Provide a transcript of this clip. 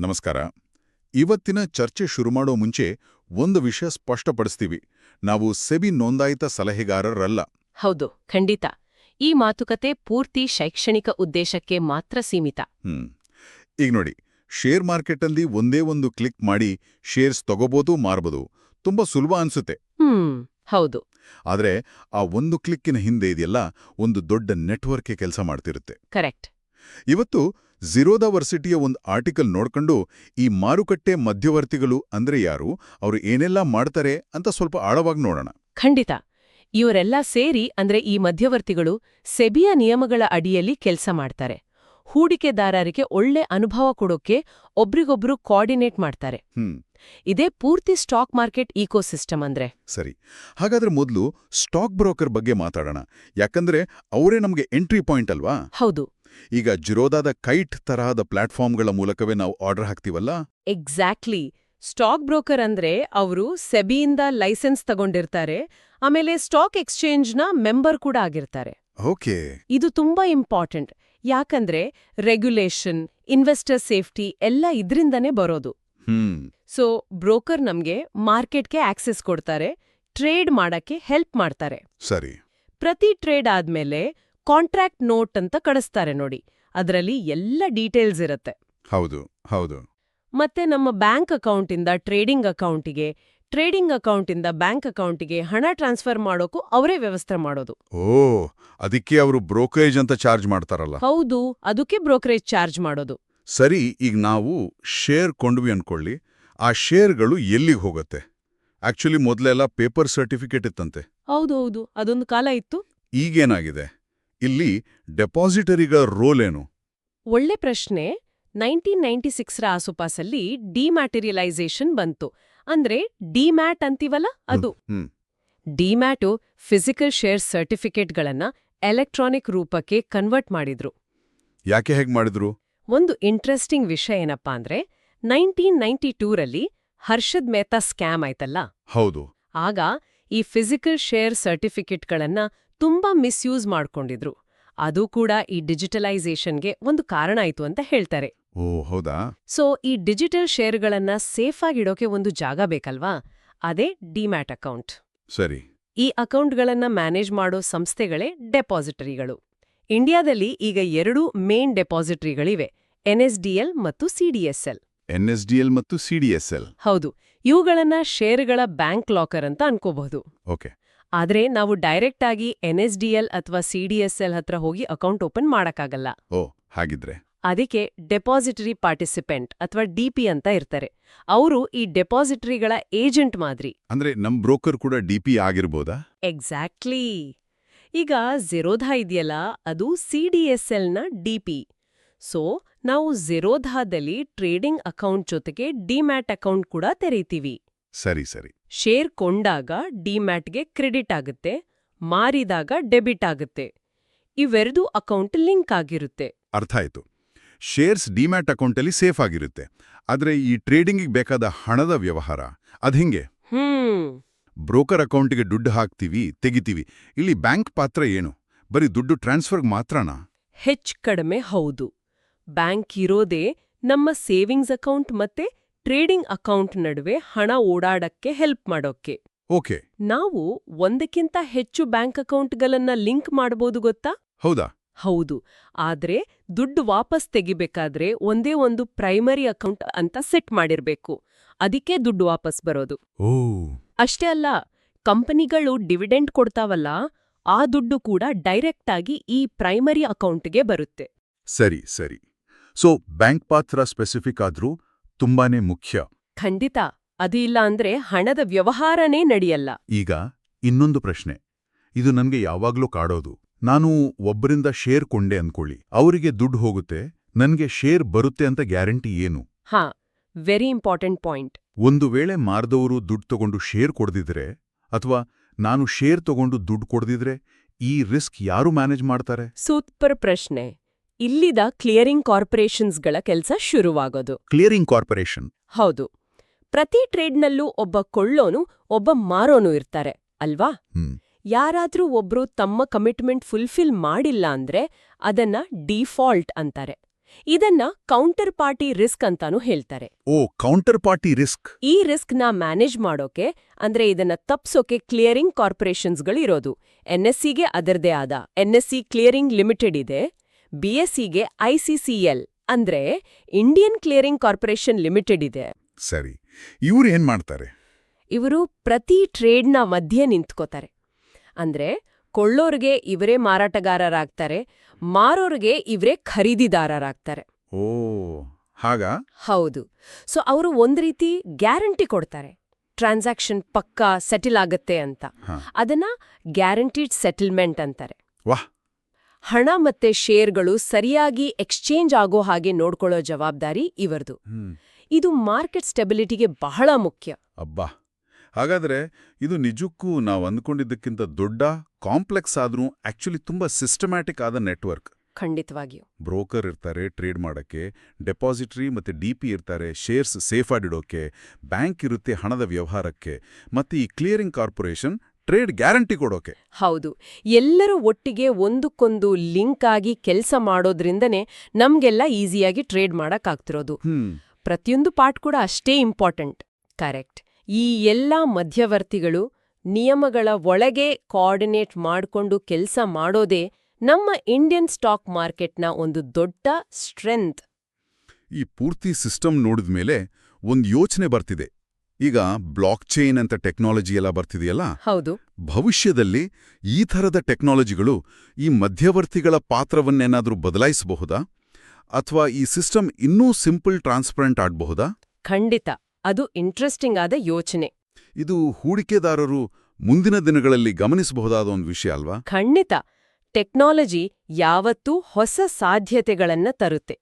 ನಮಸ್ಕಾರ. ಇವತ್ತಿನ ಚರ್ಚೆ ಶುರು ಮಾಡೋ ಮುಂಚೆ ಒಂದು ವಿಷಯ ಸ್ಪಷ್ಟಪಡಿಸ್ತೀವಿ. ನಾವು ಸೆಬಿ ನೋಂದಾಯಿತ ಸಲಹೆಗಾರರಲ್ಲ. ಹೌದು ಖಂಡಿತ. ಈ ಮಾತುಕತೆ ಪೂರ್ತಿ ಶೈಕ್ಷಣಿಕ ಉದ್ದೇಶಕ್ಕೆ ಮಾತ್ರ ಸೀಮಿತ. ಹ್ಮ್. ಈಗ ನೋಡಿ ಶೇರ್ ಮಾರ್ಕೆಟಲ್ಲಿ ಒಂದೇ ಒಂದು ಕ್ಲಿಕ್ ಮಾಡಿ ಶೇರ್ಸ್ ತಗೋಬೋದು ಮಾರ್ಬೋದು ತುಂಬಾ ಸುಲಭ ಅನ್ಸುತ್ತೆ. ಹ್ಮ್ ಹೌದು. ಆದ್ರೆ ಆ ಒಂದು ಕ್ಲಿಕ್ಕಿನ ಹಿಂದೆ ಇದೆಯಲ್ಲ ಒಂದು ದೊಡ್ಡ ನೆಟ್ವರ್ಕ್ಗೆ ಕೆಲಸ ಮಾಡ್ತಿರುತ್ತೆ. ಕರೆಕ್ಟ್. ಇವತ್ತು ಝೀರೋದ ವರ್ಸಿಟಿಯ ಒಂದು ಆರ್ಟಿಕಲ್ ನೋಡ್ಕೊಂಡು ಈ ಮಾರುಕಟ್ಟೆ ಮಧ್ಯವರ್ತಿಗಳು ಅಂದ್ರೆ ಯಾರು ಅವರು ಏನೆಲ್ಲ ಮಾಡ್ತಾರೆ ಅಂತ ಸ್ವಲ್ಪ ಆಳವಾಗಿ ನೋಡೋಣ. ಖಂಡಿತ. ಇವರೆಲ್ಲ ಸೇರಿ ಅಂದ್ರೆ ಈ ಮಧ್ಯವರ್ತಿಗಳು ಸೆಬಿಯ ನಿಯಮಗಳ ಅಡಿಯಲ್ಲಿ ಕೆಲಸ ಮಾಡ್ತಾರೆ. ಹೂಡಿಕೆದಾರರಿಗೆ ಒಳ್ಳೆ ಅನುಭವ ಕೊಡೋಕೆ ಒಬ್ರಿಗೊಬ್ರು ಕೋಆರ್ಡಿನೇಟ್ ಮಾಡ್ತಾರೆ. ಇದೇ ಪೂರ್ತಿ ಸ್ಟಾಕ್ ಮಾರ್ಕೆಟ್ ಈಕೋಸಿಸ್ಟಮ್ ಅಂದ್ರೆ. ಸರಿ. ಹಾಗಾದ್ರೆ ಮೊದಲು ಸ್ಟಾಕ್ ಬ್ರೋಕರ್ ಬಗ್ಗೆ ಮಾತಾಡೋಣ. ಯಾಕಂದ್ರೆ ಅವರೇ ನಮಗೆ ಎಂಟ್ರಿ ಪಾಯಿಂಟ್ ಅಲ್ವಾ? ಹೌದು. ಈಗ ಜಿರೋದಾದ ಕೈಟ್ ತರಹದ ಪ್ಲಾಟ್ಫಾರ್ಮ್ಗಳ ಮೂಲಕವೇ ನಾವು ಆರ್ಡರ್ ಹಾಕ್ತೀವಲ್ಲ? ಎಕ್ಸಾಕ್ಟ್ಲಿ ಸ್ಟಾಕ್ ಬ್ರೋಕರ್ ಅಂದ್ರೆ ಅವರು ಸೆಬಿಯಿಂದ ಲೈಸೆನ್ಸ್ ತಗೊಂಡಿರ್ತಾರೆ ಆಮೇಲೆ ಸ್ಟಾಕ್ ಎಕ್ಸ್ಚೇಂಜ್ನ ಮೆಂಬರ್ ಕೂಡ ಆಗಿರ್ತಾರೆ. ಓಕೆ. ಇದು ತುಂಬಾ ಇಂಪಾರ್ಟೆಂಟ್. ಯಾಕಂದ್ರೆ ರೆಗ್ಯುಲೇಷನ್ ಇನ್ವೆಸ್ಟರ್ ಸೇಫ್ಟಿ ಎಲ್ಲ ಇದ್ರಿಂದನೇ ಬರೋದು. ಸೊ ಬ್ರೋಕರ್ ನಮ್ಗೆ ಮಾರ್ಕೆಟ್ಗೆ ಆಕ್ಸೆಸ್ ಕೊಡ್ತಾರೆ ಟ್ರೇಡ್ ಮಾಡಕ್ಕೆ ಹೆಲ್ಪ್ ಮಾಡ್ತಾರೆ. ಸರಿ. ಪ್ರತಿ ಟ್ರೇಡ್ ಆದ್ಮೇಲೆ ಕಾಂಟ್ರಾಕ್ಟ್ ನೋಟ್ ಅಂತ ಕಳಿಸ್ತಾರೆ ನೋಡಿ. ಅದರಲ್ಲಿ ಎಲ್ಲ ಡೀಟೇಲ್ಸ್ ಇರುತ್ತೆ. ಹೌದು ಹೌದು. ಮತ್ತೆ ನಮ್ಮ ಬ್ಯಾಂಕ್ ಅಕೌಂಟಿಂದ ಟ್ರೇಡಿಂಗ್ ಅಕೌಂಟಿಗೆ ಟ್ರೇಡಿಂಗ್ ಅಕೌಂಟಿಂದ ಬ್ಯಾಂಕ್ ಅಕೌಂಟಿಗೆ ಹಣ ಟ್ರಾನ್ಸ್ಫರ್ ಮಾಡೋಕು ಅವರೇ ವ್ಯವಸ್ಥೆ ಮಾಡೋದು. ಓ ಅದಕ್ಕೆ ಅವರು ಬ್ರೋಕರೇಜ್ ಅಂತ ಚಾರ್ಜ್ ಮಾಡ್ತಾರಲ್ಲ. ಹೌದು ಅದಕ್ಕೆ ಬ್ರೋಕರೇಜ್ ಚಾರ್ಜ್ ಮಾಡೋದು. ಸರಿ ಈಗ ನಾವು ಶೇರ್ ಕೊಂಡ್ವಿ ಅನ್ಕೊಳ್ಳಿ. ಆ ಶೇರ್ಗಳು ಎಲ್ಲಿಗೆ ಹೋಗುತ್ತೆ? ಆಕ್ಚುಲಿ ಮೊದಲೆಲ್ಲ ಪೇಪರ್ ಸರ್ಟಿಫಿಕೇಟ್ ಇತ್ತಂತೆ. ಹೌದು ಹೌದು ಅದೊಂದು ಕಾಲ ಇತ್ತು. ಈಗೇನಾಗಿದೆ? ಇಲ್ಲಿ ಡೆಪಾಸಿಟರಿಗಳ ರೋಲ್ ಏನು ಒಳ್ಳೆ ಪ್ರಶ್ನೆ. ನೈನ್ಟೀನ್ ನೈನ್ಟಿ ಸಿಕ್ಸ್ರ ಆಸುಪಾಸಲ್ಲಿ ಡಿಮ್ಯಾಟರಿಯಲೈಸೇಷನ್ ಬಂತು. ಅಂದ್ರೆ ಡಿಮ್ಯಾಟ್ ಅಂತೀವಲ್ಲ ಅದು. ಡಿಮ್ಯಾಟು ಫಿಸಿಕಲ್ ಶೇರ್ ಸರ್ಟಿಫಿಕೇಟ್ಗಳನ್ನ ಎಲೆಕ್ಟ್ರಾನಿಕ್ ರೂಪಕ್ಕೆ ಕನ್ವರ್ಟ್ ಮಾಡಿದ್ರು. ಯಾಕೆ ಹೇಗೆ ಮಾಡಿದ್ರು? ಒಂದು ಇಂಟ್ರೆಸ್ಟಿಂಗ್ ವಿಷಯ ಏನಪ್ಪಾ ಅಂದ್ರೆ ನೈನ್ಟೀನ್ ನೈನ್ಟಿ ಟೂರಲ್ಲಿ ಹರ್ಷದ್ ಮೆಹ್ತಾ ಸ್ಕ್ಯಾಮ್ ಆಯ್ತಲ್ಲ? ಹೌದು. ಆಗ ಈ ಫಿಸಿಕಲ್ ಶೇರ್ ಸರ್ಟಿಫಿಕೇಟ್ಗಳನ್ನ ತುಂಬಾ ಮಿಸ್ಯೂಸ್ ಮಾಡ್ಕೊಂಡಿದ್ರು. ಅದು ಕೂಡ ಈ ಡಿಜಿಟಲೈಸೇಷನ್ಗೆ ಒಂದು ಕಾರಣ ಆಯ್ತು ಅಂತ ಹೇಳ್ತಾರೆ. ಓ ಹೌದಾ? ಸೊ ಈ ಡಿಜಿಟಲ್ ಶೇರ್ಗಳನ್ನ ಸೇಫ್ ಆಗಿಡೋಕೆ ಒಂದು ಜಾಗ ಬೇಕಲ್ವಾ? ಅದೇ ಡಿಮ್ಯಾಟ್ ಅಕೌಂಟ್. ಸರಿ. ಈ ಅಕೌಂಟ್ಗಳನ್ನ ಮ್ಯಾನೇಜ್ ಮಾಡೋ ಸಂಸ್ಥೆಗಳೇ ಡೆಪಾಸಿಟರಿಗಳು. ಇಂಡಿಯಾದಲ್ಲಿ ಈಗ ಎರಡು ಮೇನ್ ಡೆಪಾಸಿಟರಿಗಳಿವೆ ಎನ್ಎಸ್ಡಿಎಲ್ ಮತ್ತು ಸಿಡಿಎಸ್ಎಲ್ ಎನ್ಎಸ್ಡಿಎಲ್ ಮತ್ತು ಸಿಡಿಎಸ್ಎಲ್ ಹೌದು ಇವುಗಳನ್ನ ಶೇರುಗಳ ಬ್ಯಾಂಕ್ ಲಾಕರ್ ಅಂತ ಅನ್ಕೋಬಹುದು. ಓಕೆ. ಆದ್ರೆ ನಾವು ಡೈರೆಕ್ಟ್ ಆಗಿ ಎನ್ಎಸ್ಡಿಎಲ್ ಅಥವಾ ಸಿಡಿಎಸ್ಎಲ್ ಹತ್ರ ಹೋಗಿ ಅಕೌಂಟ್ ಓಪನ್ ಮಾಡಕ್ಕಾಗಲ್ಲ. ಓ ಹಾಗಿದ್ರೆ. ಅದಕ್ಕೆ ಡೆಪಾಸಿಟರಿ ಪಾರ್ಟಿಸಿಪೆಂಟ್ ಅಥವಾ ಡಿಪಿ ಅಂತ ಇರ್ತಾರೆ. ಅವರು ಈ ಡೆಪಾಸಿಟರಿಗಳ ಏಜೆಂಟ್ ಮಾದರಿ. ಅಂದ್ರೆ ನಮ್ ಬ್ರೋಕರ್ ಕೂಡ ಡಿಪಿ ಆಗಿರ್ಬೋದಾ? ಎಕ್ಸಾಕ್ಟ್ಲಿ ಈಗ ಝೆರೋಧಾ ಇದೆಯಲ್ಲ ಅದು ಸಿಡಿಎಸ್ಎಲ್ನ ಡಿಪಿ ಸೊ ನಾವು ಝೆರೋಧಾದಲ್ಲಿ ಟ್ರೇಡಿಂಗ್ ಅಕೌಂಟ್ ಜೊತೆಗೆ ಡಿಮ್ಯಾಟ್ ಅಕೌಂಟ್ ಕೂಡ ತೆರೀತೀವಿ. ಸರಿ ಸರಿ. ಶೇರ್ ಕೊಂಡಾಗ ಡಿಮ್ಯಾಟ್ಗೆ ಕ್ರೆಡಿಟ್ ಆಗುತ್ತೆ ಮಾರಿದಾಗ ಡೆಬಿಟ್ ಆಗುತ್ತೆ. ಇವೆರಡೂ ಅಕೌಂಟ್ ಲಿಂಕ್ ಆಗಿರುತ್ತೆ. ಅರ್ಥ ಆಯಿತು. ಶೇರ್ಸ್ ಡಿಮ್ಯಾಟ್ ಅಕೌಂಟಲ್ಲಿ ಸೇಫ್ ಆಗಿರುತ್ತೆ. ಆದರೆ ಈ ಟ್ರೇಡಿಂಗಿಗೆ ಬೇಕಾದ ಹಣದ ವ್ಯವಹಾರ ಅದ್ಹಿಂಗೆ ಹ್ಮ್. ಬ್ರೋಕರ್ ಅಕೌಂಟ್ಗೆ ದುಡ್ಡು ಹಾಕ್ತೀವಿ ತೆಗಿತೀವಿ. ಇಲ್ಲಿ ಬ್ಯಾಂಕ್ ಪಾತ್ರ ಏನು? ಬರೀ ದುಡ್ಡು ಟ್ರಾನ್ಸ್ಫರ್ ಮಾತ್ರನಾ? ಹೆಚ್ಚು ಕಡಿಮೆ ಹೌದು. ಬ್ಯಾಂಕ್ ಇರೋದೇ ನಮ್ಮ ಸೇವಿಂಗ್ಸ್ ಅಕೌಂಟ್ ಮತ್ತೆ ಟ್ರೇಡಿಂಗ್ ಅಕೌಂಟ್ ನಡುವೆ ಹಣ ಓಡಾಡಕ್ಕೆ ಹೆಲ್ಪ್ ಮಾಡೋಕ್ಕೆ ಓಕೆ. ನಾವು ಒಂದಕ್ಕಿಂತ ಹೆಚ್ಚು ಬ್ಯಾಂಕ್ ಅಕೌಂಟ್ಗಳನ್ನ ಲಿಂಕ್ ಮಾಡಬಹುದು ಗೊತ್ತಾ? ಹೌದಾ? ಹೌದು. ಆದ್ರೆ ದುಡ್ಡು ವಾಪಸ್ ತೆಗಿಬೇಕಾದ್ರೆ ಒಂದೇ ಒಂದು ಪ್ರೈಮರಿ ಅಕೌಂಟ್ ಅಂತ ಸೆಟ್ ಮಾಡಿರ್ಬೇಕು. ಅದಕ್ಕೆ ದುಡ್ಡು ವಾಪಸ್ ಬರೋದು. ಓ. ಅಷ್ಟೇ ಅಲ್ಲ ಕಂಪನಿಗಳು ಡಿವಿಡೆಂಡ್ ಕೊಡ್ತಾವಲ್ಲ ಆ ದುಡ್ಡು ಕೂಡ ಡೈರೆಕ್ಟ್ ಆಗಿ ಈ ಪ್ರೈಮರಿ ಅಕೌಂಟ್ಗೆ ಬರುತ್ತೆ. ಸರಿ ಸರಿ. ಸೊ ಬ್ಯಾಂಕ್ ಪಾತ್ರ ಸ್ಪೆಸಿಫಿಕ್ ಆದ್ರೂ ತುಂಬಾನೇ ಮುಖ್ಯ. ಖಂಡಿತ. ಅದು ಇಲ್ಲ ಅಂದ್ರೆ ಹಣದ ವ್ಯವಹಾರನೇ ನಡೆಯಲ್ಲ. ಈಗ ಇನ್ನೊಂದು ಪ್ರಶ್ನೆ. ಇದು ನನಗೆ ಯಾವಾಗ್ಲೂ ಕಾಡೋದು. ನಾನು ಒಬ್ಬರಿಂದ ಶೇರ್ ಕೊಂಡೆ ಅನ್ಕೊಳ್ಳಿ. ಅವರಿಗೆ ದುಡ್ಡು ಹೋಗುತ್ತೆ. ನನ್ಗೆ ಶೇರ್ ಬರುತ್ತೆ ಅಂತ ಗ್ಯಾರಂಟಿ ಏನು? ಹಾ ವೆರಿ ಇಂಪಾರ್ಟೆಂಟ್ ಪಾಯಿಂಟ್ ಒಂದು ವೇಳೆ ಮಾರ್ದವರು ದುಡ್ಡು ತಗೊಂಡು ಶೇರ್ ಕೊಡ್ದಿದ್ರೆ ಅಥವಾ ನಾನು ಶೇರ್ ತಗೊಂಡು ದುಡ್ಡು ಕೊಡ್ದಿದ್ರೆ ಈ ರಿಸ್ಕ್ ಯಾರು ಮ್ಯಾನೇಜ್ ಮಾಡ್ತಾರೆ? ಸೂಪರ್ ಪ್ರಶ್ನೆ. ಇಲ್ಲಿದ ಕ್ಲಿಯರಿಂಗ್ ಕಾರ್ಪೊರೇಷನ್ಸ್ಗಳ ಕೆಲಸ ಶುರುವಾಗೋದು. ಕ್ಲಿಯರಿಂಗ್ ಕಾರ್ಪೊರೇಷನ್ ಹೌದು. ಪ್ರತಿ ಟ್ರೇಡ್ನಲ್ಲೂ ಒಬ್ಬ ಕೊಳ್ಳೋನು ಒಬ್ಬ ಮಾರೋನು ಇರ್ತಾರೆ ಅಲ್ವಾ? ಯಾರಾದ್ರೂ ಒಬ್ರು ತಮ್ಮ ಕಮಿಟ್ಮೆಂಟ್ ಫುಲ್ಫಿಲ್ ಮಾಡಿಲ್ಲ ಅಂದ್ರೆ ಅದನ್ನ ಡಿಫಾಲ್ಟ್ ಅಂತಾರೆ. ಇದನ್ನ ಕೌಂಟರ್ ಪಾರ್ಟಿ ರಿಸ್ಕ್ ಅಂತಾನೂ ಹೇಳ್ತಾರೆ. ಓ ಕೌಂಟರ್ ಪಾರ್ಟಿ ರಿಸ್ಕ್ ಈ ರಿಸ್ಕ್ನ ಮ್ಯಾನೇಜ್ ಮಾಡೋಕೆ ಅಂದ್ರೆ ಇದನ್ನ ತಪ್ಸೋಕೆ ಕ್ಲಿಯರಿಂಗ್ ಕಾರ್ಪೊರೇಷನ್ಸ್ಗಳಿರೋದು ಎನ್ಎಸ್ಸಿಗೆ ಅದರದೇ ಆದ ಎನ್ಎಸ್ಸಿ ಕ್ಲಿಯರಿಂಗ್ ಲಿಮಿಟೆಡ್ ಇದೆ. ಬಿಎಸ್ಸಿಗೆ ಐಸಿಸಿಎಲ್ ಅಂದ್ರೆ ಇಂಡಿಯನ್ ಕ್ಲಿಯರಿಂಗ್ ಕಾರ್ಪೊರೇಷನ್ ಲಿಮಿಟೆಡ್ ಇದೆ. ಸರಿ ಇವರು ಏನ್ ಮಾಡ್ತಾರೆ? ಇವರು ಪ್ರತಿ ಟ್ರೇಡ್ನ ಮಧ್ಯೆ ನಿಂತ್ಕೋತಾರೆ. ಅಂದ್ರೆ ಕೊಳ್ಳೋರ್ಗೆ ಇವರೇ ಮಾರಾಟಗಾರರಾಗ್ತಾರೆ ಮಾರೋರ್ಗೆ ಇವರೇ ಖರೀದಿದಾರರಾಗ್ತಾರೆ. ಓ ಹಾಗ? ಹೌದು. ಸೊ ಅವರು ಒಂದ್ ರೀತಿ ಗ್ಯಾರಂಟಿ ಕೊಡ್ತಾರೆ. ಟ್ರಾನ್ಸಾಕ್ಷನ್ ಪಕ್ಕಾ ಸೆಟಲ್ ಆಗತ್ತೆ ಅಂತ. ಅದನ್ನ ಗ್ಯಾರಂಟಿಡ್ ಸೆಟಲ್ಮೆಂಟ್ ಅಂತಾರೆ. ವಾಹ್! ಹಣ ಮತ್ತೆ ಶೇರ್ಗಳು ಸರಿಯಾಗಿ ಎಕ್ಸ್ಚೇಂಜ್ ಆಗೋ ಹಾಗೆ ನೋಡ್ಕೊಳ್ಳೋ ಜವಾಬ್ದಾರಿ ಇವರದು ಇದು ಮಾರ್ಕೆಟ್ ಸ್ಟೆಬಿಲಿಟಿಗೆ ಬಹಳ ಮುಖ್ಯ. ಅಬ್ಬಾ! ಹಾಗಾದ್ರೆ ಇದು ನಿಜಕ್ಕೂ ನಾವು ಅಂದ್ಕೊಂಡಿದ್ದಕ್ಕಿಂತ ದೊಡ್ಡ ಕಾಂಪ್ಲೆಕ್ಸ್ ಆದ್ರೂ ಆಕ್ಚುಲಿ ತುಂಬಾ ಸಿಸ್ಟಮ್ಯಾಟಿಕ್ ಆದ ನೆಟ್ವರ್ಕ್. ಖಂಡಿತವಾಗಿಯೂ. ಬ್ರೋಕರ್ ಇರ್ತಾರೆ ಟ್ರೇಡ್ ಮಾಡಕ್ಕೆ ಡೆಪಾಸಿಟರಿ ಮತ್ತೆ ಡಿ ಪಿ ಇರ್ತಾರೆ ಶೇರ್ಸ್ ಸೇಫ್ ಆಗಿಡೋಕೆ ಬ್ಯಾಂಕ್ ಇರುತ್ತೆ ಹಣದ ವ್ಯವಹಾರಕ್ಕೆ ಮತ್ತೆ ಈ ಕ್ಲಿಯರಿಂಗ್ ಕಾರ್ಪೊರೇಷನ್ ಟ್ರೇಡ್ ಗ್ಯಾರಂಟಿ ಕೊಡೋಕೆ. ಹೌದು. ಎಲ್ಲರೂ ಒಟ್ಟಿಗೆ ಒಂದಕ್ಕೊಂದು ಲಿಂಕ್ ಆಗಿ ಕೆಲಸ ಮಾಡೋದ್ರಿಂದನೇ ನಮ್ಗೆಲ್ಲ ಈಸಿಯಾಗಿ ಟ್ರೇಡ್ ಮಾಡೋಕ್ಕಾಗ್ತಿರೋದು. ಪ್ರತಿಯೊಂದು ಪಾರ್ಟ್ ಕೂಡ ಅಷ್ಟೇ ಇಂಪಾರ್ಟೆಂಟ್. ಕರೆಕ್ಟ್. ಈ ಎಲ್ಲ ಮಧ್ಯವರ್ತಿಗಳು ನಿಯಮಗಳ ಒಳಗೆ ಕೋಆರ್ಡಿನೇಟ್ ಮಾಡ್ಕೊಂಡು ಕೆಲಸ ಮಾಡೋದೇ ನಮ್ಮ ಇಂಡಿಯನ್ ಸ್ಟಾಕ್ ಮಾರ್ಕೆಟ್ನ ಒಂದು ದೊಡ್ಡ ಸ್ಟ್ರೆಂತ್. ಈ ಪೂರ್ತಿ ಸಿಸ್ಟಮ್ ನೋಡಿದ್ಮೇಲೆ ಒಂದು ಯೋಚನೆ ಬರ್ತಿದೆ. ಈಗ ಬ್ಲಾಕ್ ಚೈನ್ ಅಂತ ಟೆಕ್ನಾಲಜಿ ಎಲ್ಲ ಬರ್ತಿದೆಯಲ್ಲ? ಹೌದು. ಭವಿಷ್ಯದಲ್ಲಿ ಈ ಥರದ ಟೆಕ್ನಾಲಜಿಗಳು ಈ ಮಧ್ಯವರ್ತಿಗಳ ಪಾತ್ರವನ್ನೇನಾದರೂ ಬದಲಾಯಿಸಬಹುದಾ? ಅಥವಾ ಈ ಸಿಸ್ಟಮ್ ಇನ್ನೂ ಸಿಂಪಲ್ ಟ್ರಾನ್ಸ್ಪರೆಂಟ್ ಆಡಬಹುದಾ ಖಂಡಿತ. ಅದು ಇಂಟ್ರೆಸ್ಟಿಂಗ್ ಆದ ಯೋಚನೆ. ಇದು ಹೂಡಿಕೆದಾರರು ಮುಂದಿನ ದಿನಗಳಲ್ಲಿ ಗಮನಿಸಬಹುದಾದ ಒಂದು ವಿಷಯ ಅಲ್ವಾ? ಖಂಡಿತ. ಟೆಕ್ನಾಲಜಿ ಯಾವತ್ತೂ ಹೊಸ ಸಾಧ್ಯತೆಗಳನ್ನ ತರುತ್ತೆ.